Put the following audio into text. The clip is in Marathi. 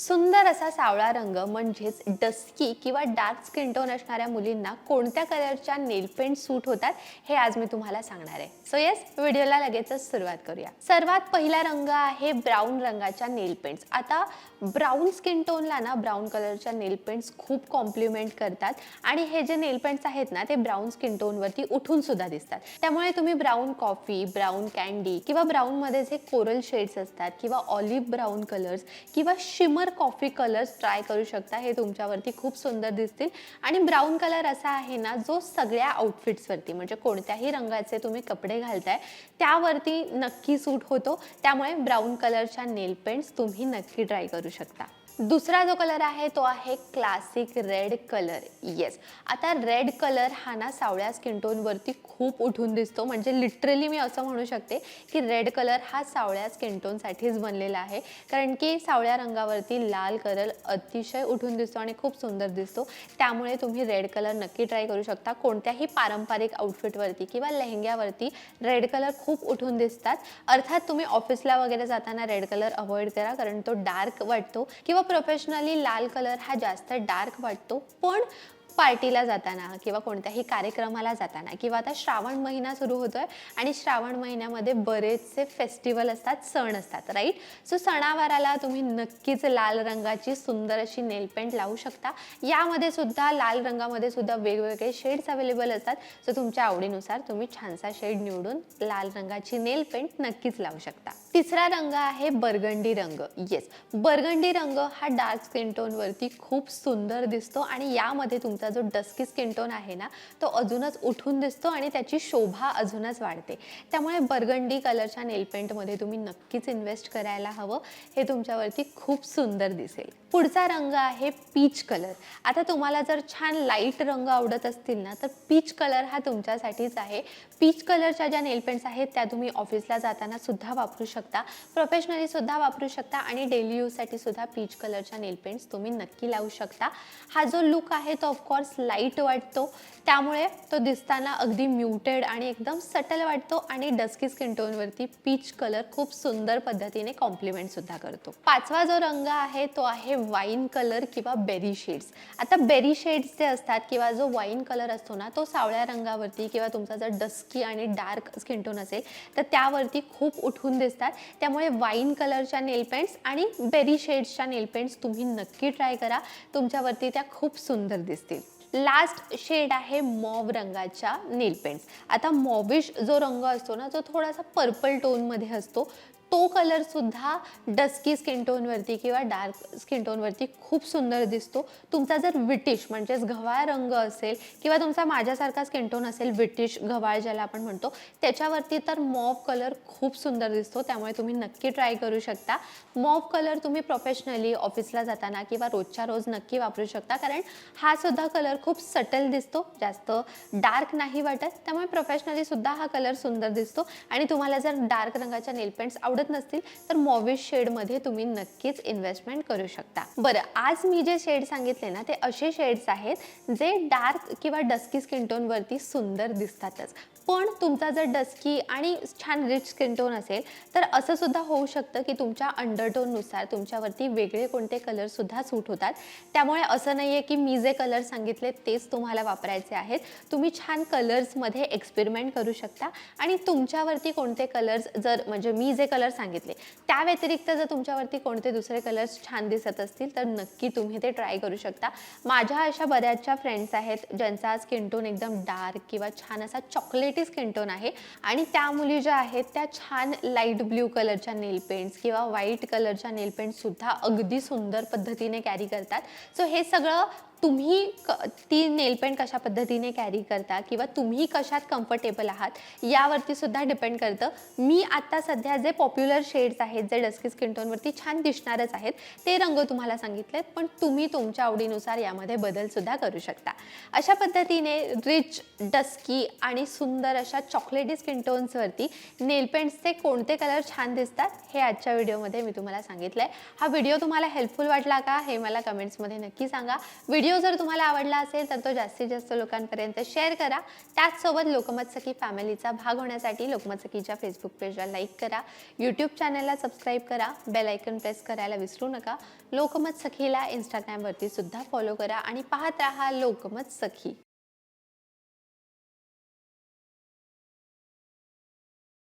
सुंदर असा सावळा रंग म्हणजेच डस्की किंवा डार्क स्किन टोन असणाऱ्या मुलींना कोणत्या कलरच्या नेल पेंट सूट होतात हे आज मी तुम्हाला सांगणार आहे. सो येस व्हिडिओला लगेचच सुरुवात करूया. सर्वात पहिला रंग आहे ब्राऊन रंगाच्या नेल पेंट्स आता ब्राऊन स्किन टोनला ना ब्राऊन कलरच्या नेल पेंट्स खूप कॉम्प्लिमेंट करतात. आणि हे जे नेल पेंट्स आहेत ना ते ब्राऊन स्किन टोनवरती उठून सुद्धा दिसतात. त्यामुळे तुम्ही ब्राऊन कॉफी ब्राऊन कॅन्डी किंवा ब्राऊनमध्ये जे कोरल शेड्स असतात किंवा ऑलिव्ह ब्राऊन कलर्स किंवा शिमर कॉफी कलर्स ट्राय करू शकता. हे तुमच्यावरती खूप सुंदर दिसतील. आणि ब्राऊन कलर असा आहे ना जो सगळ्या आउटफिट्सवरती म्हणजे कोणत्याही रंगाचे तुम्ही कपडे घालताय त्यावरती नक्की सूट होतो. त्यामुळे ब्राऊन कलरच्या नेल पेंट्स तुम्ही नक्की ट्राय करू शकता. दुसरा जो कलर आहे तो आहे क्लासिक रेड कलर येस आता रेड कलर हा ना सावळ्या स्किन टोनवरती खूप उठून दिसतो. म्हणजे लिटरली मी असं म्हणू शकते की रेड कलर हा सावळ्या स्किन टोनसाठीच बनलेला आहे. कारण की सावळ्या रंगावरती लाल कलर अतिशय उठून दिसतो आणि खूप सुंदर दिसतो. त्यामुळे तुम्ही रेड कलर नक्की ट्राय करू शकता. कोणत्याही पारंपरिक आउटफिटवरती किंवा लेहंग्यावरती रेड कलर खूप उठून दिसतात. अर्थात तुम्ही ऑफिसला वगैरे जाताना रेड कलर अवॉइड करा. कारण तो डार्क वाटतो किंवा प्रोफेशनली लाल कलर हा जास्त डार्क वाटतो. पण पार्टीला जाताना किंवा कोणत्याही कार्यक्रमाला जाताना किंवा आता श्रावण महिना सुरू होतोय आणि श्रावण महिन्यामध्ये बरेचसे फेस्टिवल असतात सण असतात राईट सो सणावाराला तुम्ही नक्कीच लाल रंगाची सुंदर अशी नेल पेंट लावू शकता. यामध्ये सुद्धा लाल रंगामध्ये सुद्धा वेगवेगळे शेड्स अवेलेबल असतात. सो तुमच्या आवडीनुसार तुम्ही छानसा शेड निवडून लाल रंगाची नेल पेंट नक्कीच लावू शकता. तिसरा रंग आहे बर्गंडी रंग. येस बर्गंडी रंग हा डार्क स्किन टोनवरती खूप सुंदर दिसतो आणि यामध्ये तुमचा जो डस्की स्किन टोन आहे ना तो अजूनच उठून दिसतो आणि त्याची शोभा अजूनच वाढते. त्यामुळे बर्गंडी कलरच्या नेल पेंटमध्ये तुम्ही नक्कीच इन्व्हेस्ट करायला हवं. हे तुमच्यावरती खूप सुंदर दिसेल. पुढचा रंग आहे पीच कलर आता तुम्हाला जर छान लाइट रंग आवडत असतील ना तर पीच कलर हा तुमच्यासाठीच आहे. पीच कलरच्या ज्या नेल पेंट्स आहेत त्या तुम्ही ऑफिसला जाताना सुद्धा वापरू शकता. प्रोफेशनली सुद्धा वापरू शकता आणि डेली यूजसाठी सुद्धा पीच कलरच्या नेल पेंट्स तुम्ही नक्की लावू शकता. हा जो लुक आहे तो ऑफकोर्स लाइट वाटतो. त्यामुळे तो दिसताना अगदी म्युटेड आणि एकदम सटल वाटतो आणि डस्की स्किन टोनवरती पीच कलर खूप सुंदर पद्धतीने कॉम्प्लिमेंटसुद्धा करतो. पाचवा जो रंग आहे तो आहे वाईन कलर किंवा बेरी शेड्स आता बेरी शेड्स जे असतात किंवा जो वाईन कलर असतो ना तो सावळ्या रंगावरती किंवा तुमचा जर डस्की आणि डार्क स्किन टोन असेल तर त्यावरती खूप उठून दिसतात. त्यामुळे वाईन कलरच्या नेल पेंट्स आणि बेरी शेड्सच्या नेल पेंट्स तुम्ही नक्की ट्राय करा. तुमच्यावरती त्या खूप सुंदर दिसतील. लास्ट शेड आहे मॉव रंगाच्या नेल पेंट्स. आता मॉविश जो रंग असतो ना जो थोडासा पर्पल टोनमध्ये असतो तो कलरसुद्धा डस्की स्किन टोनवरती किंवा डार्क स्किन टोनवरती खूप सुंदर दिसतो. तुमचा जर विटिश म्हणजेच गव्हाळ रंग असेल किंवा तुमचा माझ्यासारखा स्किन टोन असेल विटिश गव्हाळ ज्याला आपण म्हणतो त्याच्यावरती तर मॉव कलर खूप सुंदर दिसतो. त्यामुळे तुम्ही नक्की ट्राय करू शकता. मॉव कलर तुम्ही प्रोफेशनली ऑफिसला जाताना किंवा रोजच्या रोज नक्की वापरू शकता. कारण हा सुद्धा कलर खूप सटल दिसतो जास्त डार्क नाही वाटत. त्यामुळे प्रोफेशनली सुद्धा हा कलर सुंदर दिसतो. आणि तुम्हाला जर डार्क रंगाच्या नेल आवडत आवडत नसतील तर मॉविश शेडमध्ये तुम्ही नक्कीच इन्व्हेस्टमेंट करू शकता. बरं आज मी जे शेड सांगितले ना ते असे शेड्स आहेत जे डार्क किंवा डस्की स्किन टोनवरती सुंदर दिसतातच. पण तुमचा जर डस्की आणि छान रिच स्किन टोन असेल तर असं सुद्धा होऊ शकतं की तुमच्या अंडरटोननुसार तुमच्यावरती वेगळे कोणते कलरसुद्धा सूट होतात. त्यामुळे असं नाही आहे की मी जे कलर सांगितले तेच तुम्हाला वापरायचे आहेत. तुम्ही छान कलर्समध्ये एक्सपेरिमेंट करू शकता. आणि तुमच्यावरती कोणते कलर्स जर म्हणजे मी जे कलर सांगितले त्या व्यतिरिक्त जर तुमच्यावरती कोणते दुसरे कलर्स छान दिसत असतील तर नक्की तुम्ही ते ट्राय करू शकता. माझ्या अशा बऱ्याचशा फ्रेंड्स आहेत ज्यांचा स्किन टोन एकदम डार्क किंवा छान असा चॉकलेट स्किन टोन आहे. आणि त्या मुली ज्या आहेत त्या छान लाइट ब्ल्यू कलरच्या नेल पेंट्स किंवा व्हाईट कलरच्या नेल पेंट्ससुद्धा अगदी सुंदर पद्धतीने कॅरी करतात. सो हे सगळं तुम्ही क ती नेल पेंट कशा पद्धतीने कॅरी करता किंवा तुम्ही कशात कम्फर्टेबल आहात यावरती सुद्धा डिपेंड करतं. मी आता सध्या जे पॉप्युलर शेड्स आहेत जे डस्की स्किन टोनवरती छान दिसणारच आहेत ते रंग तुम्हाला सांगितलेत पण तुम्ही तुमच्या आवडीनुसार यामध्ये बदलसुद्धा करू शकता. अशा पद्धतीने रिच डस्की आणि सुंदर अशा चॉकलेटी स्किन टोन्सवरती कोणते कलर छान दिसतात हे आजच्या व्हिडिओमध्ये मी तुम्हाला सांगितलं आहे हा व्हिडिओ तुम्हाला हेल्पफुल वाटला का हे मला कमेंट्समध्ये नक्की सांगा. व्हिडिओ व्हिडिओ जर तुम्हाला आवडला असेल तर तो जास्तीत जास्त लोकांपर्यंत शेअर करा. त्याचसोबत लोकमत सखी फॅमिलीचा भाग होण्यासाठी लोकमत सखीच्या फेसबुक पेजला लाईक करा. यूट्यूब चॅनलला सबस्क्राईब करा. बेल आयकन प्रेस करायला विसरू नका. लोकमत सखीला इंस्टाग्रामवरती सुद्धा फॉलो करा आणि पाहत राहा लोकमत सखी